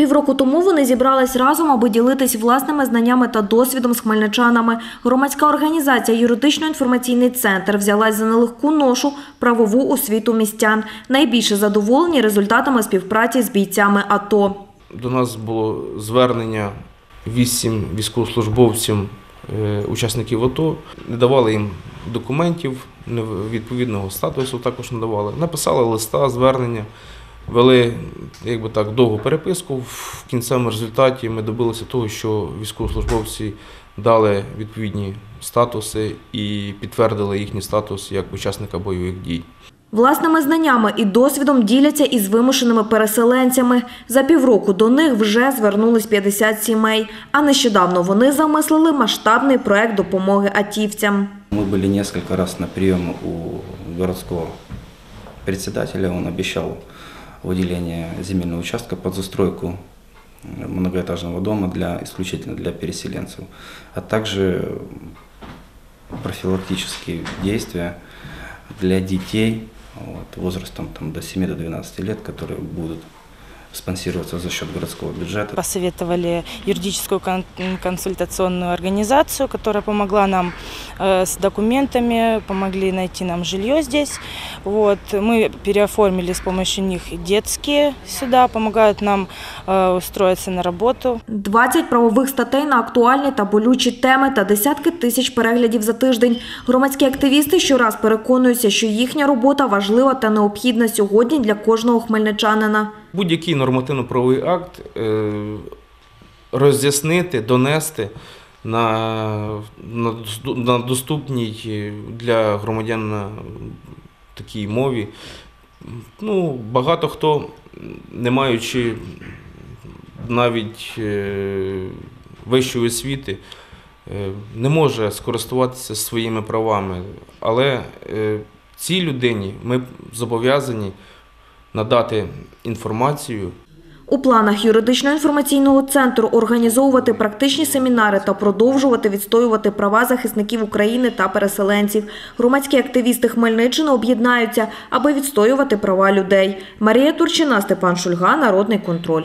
Півроку тому вони зібрались разом, аби ділитись власними знаннями та досвідом з хмельничанами. Громадська організація Юридично-інформаційний центр взялась за нелегку ношу правову освіту містян. Найбільше задоволені результатами співпраці з бійцями АТО. До нас було звернення вісім військовослужбовців, е, учасників АТО, не давали їм документів, відповідного статусу також не давали. Написали листа, звернення, вели якби так, довгу переписку. В кінцевому результаті ми добилися того, що військовослужбовці дали відповідні статуси і підтвердили їхній статус як учасника бойових дій. Власними знаннями і досвідом діляться із вимушеними переселенцями. За півроку до них вже звернулись 50 сімей, а нещодавно вони замислили масштабний проект допомоги атівцям. Мы были несколько раз на прием у городского председателя. Он обещал выделение земельного участка под застройку э, многоэтажного дома для, исключительно для переселенцев, а также профилактические действия для детей вот, возрастом там, до 7-12 лет, которые будут спонсироваться за счет городского бюджета. Посоветовали юридическую кон- консультационную организацию, которая помогла нам э, с документами, помогли найти нам жилье здесь. Вот. Мы переоформили с помощью них детские сюда, помогают нам э, устроиться на работу. 20 правових статей на актуальні та болючі теми та десятки тисяч переглядів за тиждень. Громадські активісти щораз переконуються, що їхня робота важлива та необхідна сьогодні для кожного хмельничанина. Будь-який нормативно-правовий акт е, роз'яснити, донести на, на, доступній для громадян на такій мові. Ну, багато хто, не маючи навіть е, вищої освіти, е, не може скористуватися своїми правами. Але цій людині ми зобов'язані надати інформацію У планах юридично-інформаційного центру організовувати практичні семінари та продовжувати відстоювати права захисників України та переселенців. Громадські активісти Хмельниччини об'єднаються, аби відстоювати права людей. Марія Турчина, Степан Шульга, Народний контроль.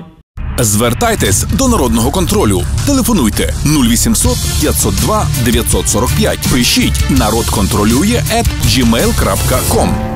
Звертайтесь до народного контролю. Телефонуйте 0800 502 945. Пишіть народ контролює at gmail.com.